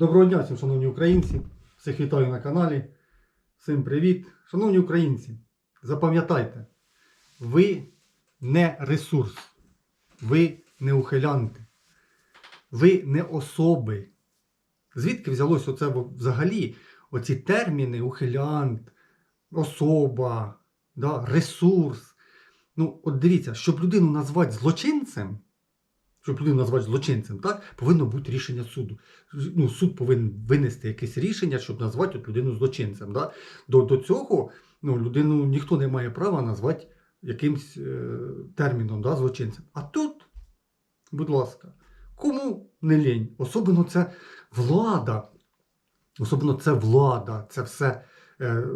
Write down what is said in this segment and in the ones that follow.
Доброго дня всім, шановні українці. Всіх вітаю на каналі. Всім привіт. Шановні українці, запам'ятайте, ви не ресурс, ви не ухилянти, ви не особи. Звідки взялось оце взагалі оці терміни ухилянт, особа, да, ресурс. Ну, от дивіться, щоб людину назвати злочинцем, щоб людину назвати злочинцем, так, повинно бути рішення суду. Ну, суд повинен винести якесь рішення, щоб назвати от людину злочинцем. Да? До, до цього ну, людину ніхто не має права назвати якимсь е, терміном да, злочинцем. А тут, будь ласка, кому не лінь? Особливо це влада. Особливо це влада, це все е,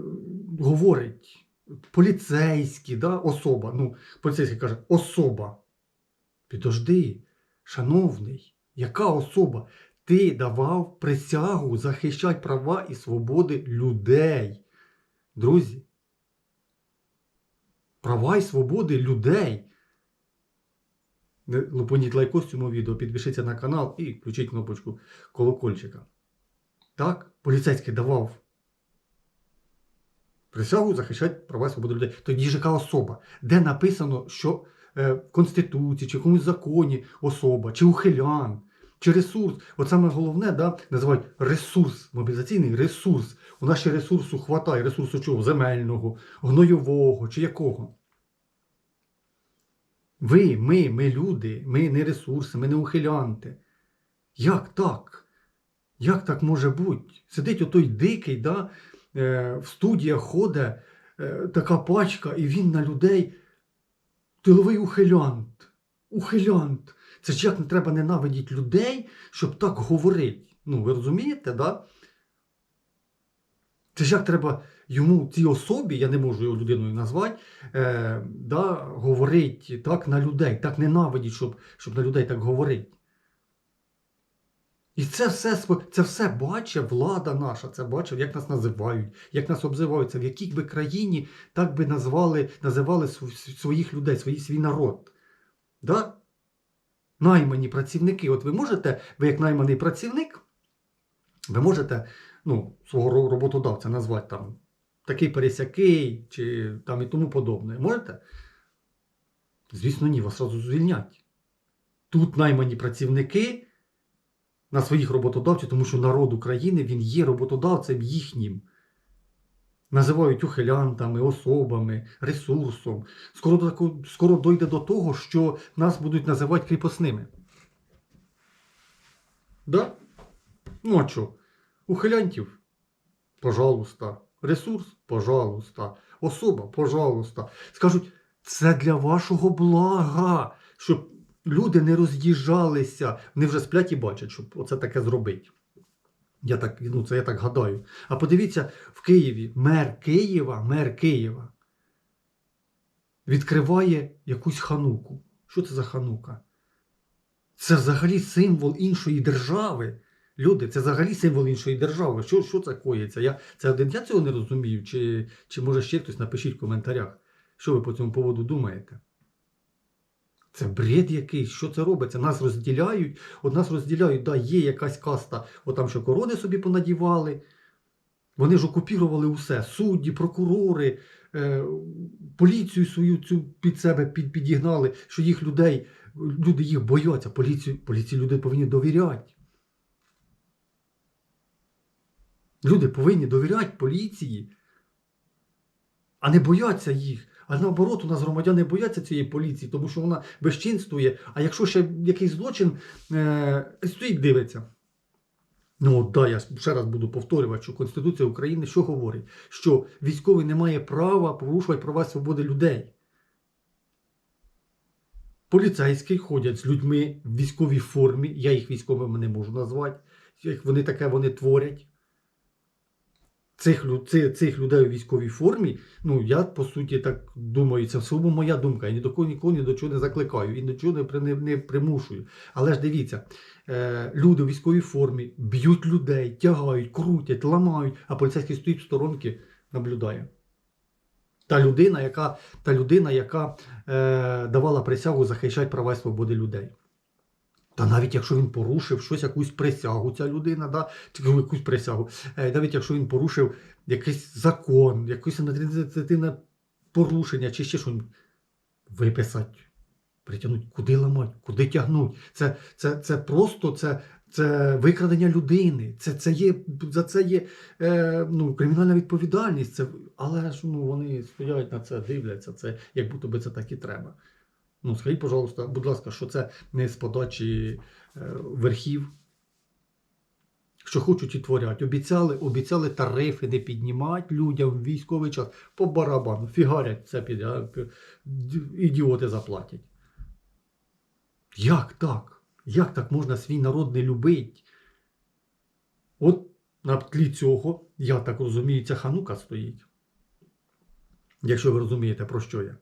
говорить поліцейський, да, особа. Ну, поліцейський каже, особа. Підожди, шановний, яка особа? Ти давав присягу захищати права і свободи людей. Друзі. Права і свободи людей. Лупоніть лайкос цьому відео, підпишіться на канал і включіть кнопочку колокольчика. Так, поліцейський давав присягу захищати права і свободи людей. Тоді ж яка особа, де написано, що в Конституції, чи в якомусь законі особа, чи ухилян, чи ресурс. От саме головне, да, називають ресурс, мобілізаційний ресурс. У нас ще ресурсу хватає, ресурсу чого? Земельного, гнойового чи якого. Ви, ми, ми люди, ми не ресурси, ми не ухилянти. Як так? Як так може бути? Сидить отой дикий, да, е, в студіях ходить е, така пачка, і він на людей тиловий ухилянт. Ухилянт. Це ж як не треба ненавидіти людей, щоб так говорити. Ну, ви розумієте, да? Це ж як треба йому, цій особі, я не можу його людиною назвати, е, да, говорити так на людей, так ненавидіть, щоб, щоб на людей так говорити. І це все, це все бачить влада наша, це бачить, як нас називають, як нас обзиваються, в якій би країні так би назвали, називали своїх людей, свій, свій народ. Да? Наймані працівники. От ви можете, ви як найманий працівник, ви можете ну, свого роботодавця назвати там такий пересякий чи там і тому подобне. Можете? Звісно, ні, вас одразу звільнять. Тут наймані працівники на своїх роботодавців, тому що народ України він є роботодавцем їхнім. Називають ухилянтами, особами, ресурсом. Скоро, скоро дойде до того, що нас будуть називати кріпосними. Да? Ну а що? Ухилянтів? Пожалуйста. Ресурс? Пожалуйста. Особа? Пожалуйста. Скажуть, це для вашого блага, щоб люди не роз'їжджалися. Вони вже сплять і бачать, щоб оце таке зробити. Я так, ну, це я так гадаю. А подивіться, в Києві мер Києва, мер Києва відкриває якусь хануку. Що це за ханука? Це взагалі символ іншої держави. Люди, це взагалі символ іншої держави. Що, що це коїться? Я, це один я цього не розумію, чи, чи може ще хтось напишіть в коментарях, що ви по цьому поводу думаєте. Це бред якийсь, що це робиться? Нас розділяють, от нас розділяють, да, є якась каста, от там що корони собі понадівали. Вони ж окупірували усе. Судді, прокурори, е, поліцію свою цю під себе під, підігнали, що їх людей, люди їх бояться. Поліцію, поліції люди повинні довіряти. Люди повинні довіряти поліції, а не бояться їх. А наоборот, у нас громадяни бояться цієї поліції, тому що вона безчинствує. А якщо ще якийсь злочин е, стоїть, дивиться. Ну, от, да, я ще раз буду повторювати, що Конституція України що говорить? Що військовий не має права порушувати права свободи людей. Поліцейські ходять з людьми в військовій формі. Я їх військовими не можу назвати. Вони таке вони творять. Цих, цих людей у військовій формі, ну я по суті так думаю, це все моя думка. Я ні до кого нікого ні до чого не закликаю і до чого не, не, не примушую. Але ж дивіться, е, люди у військовій формі б'ють людей, тягають, крутять, ламають, а поліцейський стоїть в сторонки, наблюдає. Та людина, яка, та людина, яка е, давала присягу захищати права і свободи людей. Та навіть якщо він порушив щось, якусь присягу, ця людина, да? якусь присягу, е, навіть якщо він порушив якийсь закон, якесь адміністративне порушення, чи ще щось, виписати, притягнути, куди ламати, куди тягнути. Це, це, це просто це, це викрадення людини. Це, це є, за це є е, ну, кримінальна відповідальність. Це, але ж ну, вони стоять на це, дивляться, це, як будто би це так і треба. Ну, скажіть, пожалуйста, будь ласка, що це не з подачі е, верхів. Що хочуть і творять. Обіцяли, обіцяли тарифи не піднімати людям в військовий час по барабану. Фігарять це під ідіоти заплатять. Як так? Як так можна свій народ не любити? От на тлі цього, я так розумію, ця ханука стоїть. Якщо ви розумієте, про що я.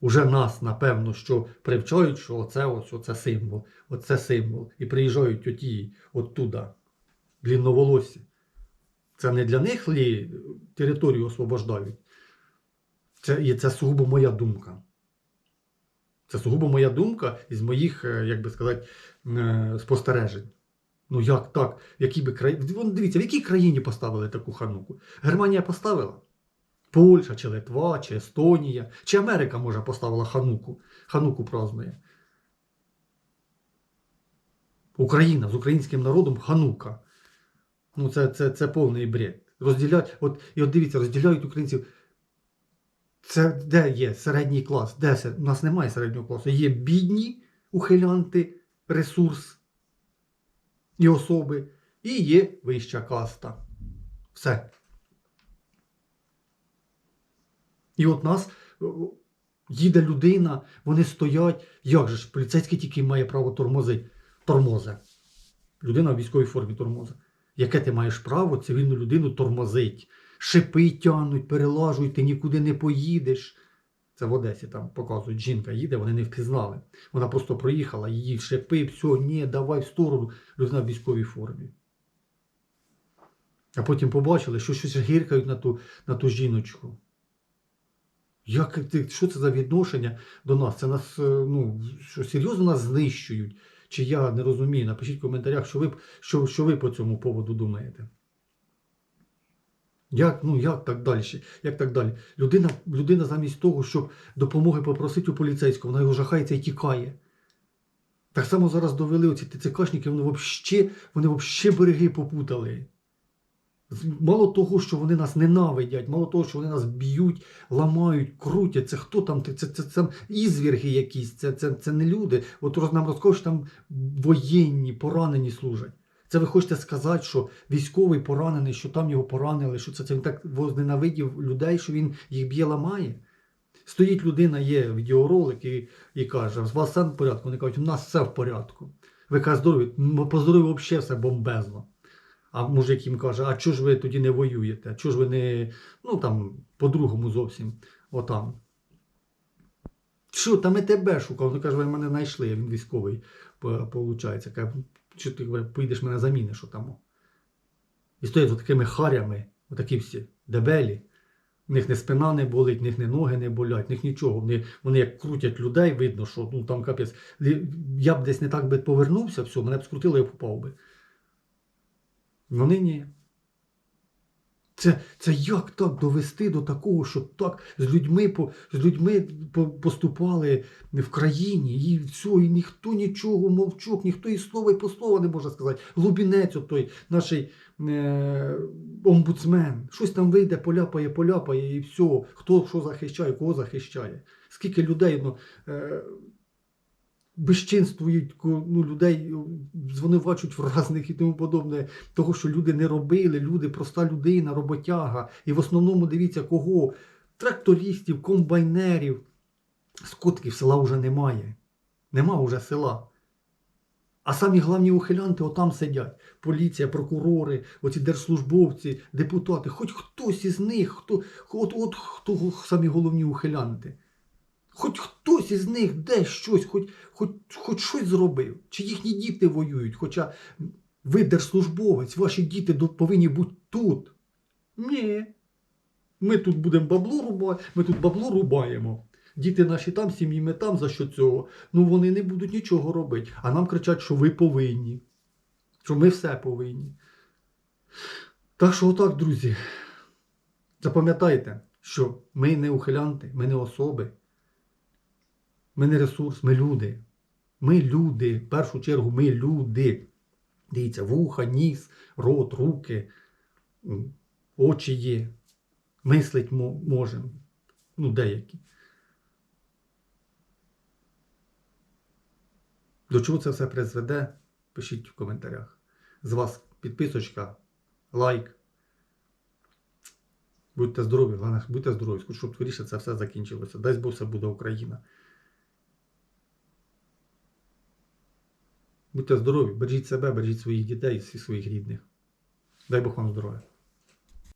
Уже нас, напевно, що привчають, що оце ось оце символ, оце символ. І приїжджають оті оттуда, длінноволосі. Це не для них лі територію освобождають. Це, і це сугубо моя думка. Це сугубо моя думка із моїх, е, як би сказати, е, спостережень. Ну як так? В якій би краї... Дивіться, в якій країні поставили таку хануку? Германія поставила? Польща, чи Литва, чи Естонія, чи Америка, може, поставила хануку. Хануку празднує. Україна з українським народом ханука. Ну, це, це, це повний бред. Розділяють, от, і от дивіться, розділяють українців. Це де є середній клас? Де це? У нас немає середнього класу. Є бідні ухилянти, ресурс і особи, і є вища каста. Все. І от нас їде людина, вони стоять. Як же ж, поліцейський тільки має право тормозити. Тормозе. Людина в військовій формі тормозе. Яке ти маєш право цивільну людину тормозить? Шипи тягнуть, перелажують, ти нікуди не поїдеш. Це в Одесі там показують, жінка їде, вони не впізнали. Вона просто проїхала, її шипи, все, ні, давай в сторону. Людина в військовій формі. А потім побачили, що щось гіркають на ту, на ту жіночку. Як ти, що це за відношення до нас? Це нас, е, ну, що серйозно нас знищують? Чи я не розумію? Напишіть в коментарях, що ви, що, що ви по цьому поводу думаєте. Як, ну, як так далі? Як так далі? Людина, людина замість того, щоб допомоги попросити у поліцейського, вона його жахається і тікає. Так само зараз довели оці ТЦКшники, вони взагалі вони береги попутали. Мало того, що вони нас ненавидять, мало того, що вони нас б'ють, ламають, крутять. Це хто там? Це, це, це, це ізвірги якісь, це, це, це не люди. От роз- нам розкажуть, що там воєнні, поранені служать. Це ви хочете сказати, що військовий поранений, що там його поранили, що це, це він так возненавидів людей, що він їх б'є, ламає. Стоїть людина, є відеоролик і, і каже, з вас все в порядку. Вони кажуть, у нас все в порядку. Ви кажете, здорові, «Ну, по здоров'ю взагалі все бомбезно. А мужик їм каже, а чого ж ви тоді не воюєте? Чого ж ви не, ну там, по-другому зовсім, отам. Що, там і тебе шукав? Він каже, ви мене знайшли, він військовий, виходить. Каже, що ти поїдеш мене заміниш отам. І стоять такими харями, отакі всі, дебелі. В них не спина не болить, в них не ноги не болять, в них нічого. Вони, вони як крутять людей, видно, що ну там капець. Я б десь не так би повернувся, все, мене б скрутило, б попав би. Вони ні. Це, це як так довести до такого, що так з людьми, по, з людьми поступали в країні, і все, і ніхто нічого мовчок, ніхто і слова, і по слова не може сказати. Лубінець, той наш е, омбудсмен, щось там вийде, поляпає, поляпає, і все. Хто що захищає, кого захищає. Скільки людей ну, е, безчинствують, ну, людей звинувачують в разних і тому подобне, того, що люди не робили, люди, проста людина, роботяга. І в основному дивіться, кого? Трактористів, комбайнерів. Скотків села вже немає. Нема вже села. А самі головні ухилянти отам сидять. Поліція, прокурори, оці держслужбовці, депутати, хоч хтось із них, хто, от, от хто самі головні ухилянти. Хоч хтось із них десь щось, хоч, хоч, хоч щось зробив. Чи їхні діти воюють, хоча ви держслужбовець, ваші діти повинні бути тут. Ні. Ми тут будемо бабло рубати, ми тут бабло рубаємо. діти наші там, сім'ї ми там за що цього. Ну вони не будуть нічого робити. А нам кричать, що ви повинні. Що ми все повинні. Так що отак, друзі. Запам'ятайте, що ми не ухилянти, ми не особи, ми не ресурс, ми люди. Ми люди. В першу чергу ми люди. Дивіться, вуха, ніс, рот, руки, очі є. Мислить можемо. Ну, деякі. До чого це все призведе? Пишіть в коментарях. З вас підписочка, лайк. Будьте здорові, головне, будьте здорові, щоб скоріше це все закінчилося. Дай Бог все буде Україна. Будьте здорові, бережіть себе, бережіть своїх дітей і всіх своїх рідних. Дай Бог вам здоров'я.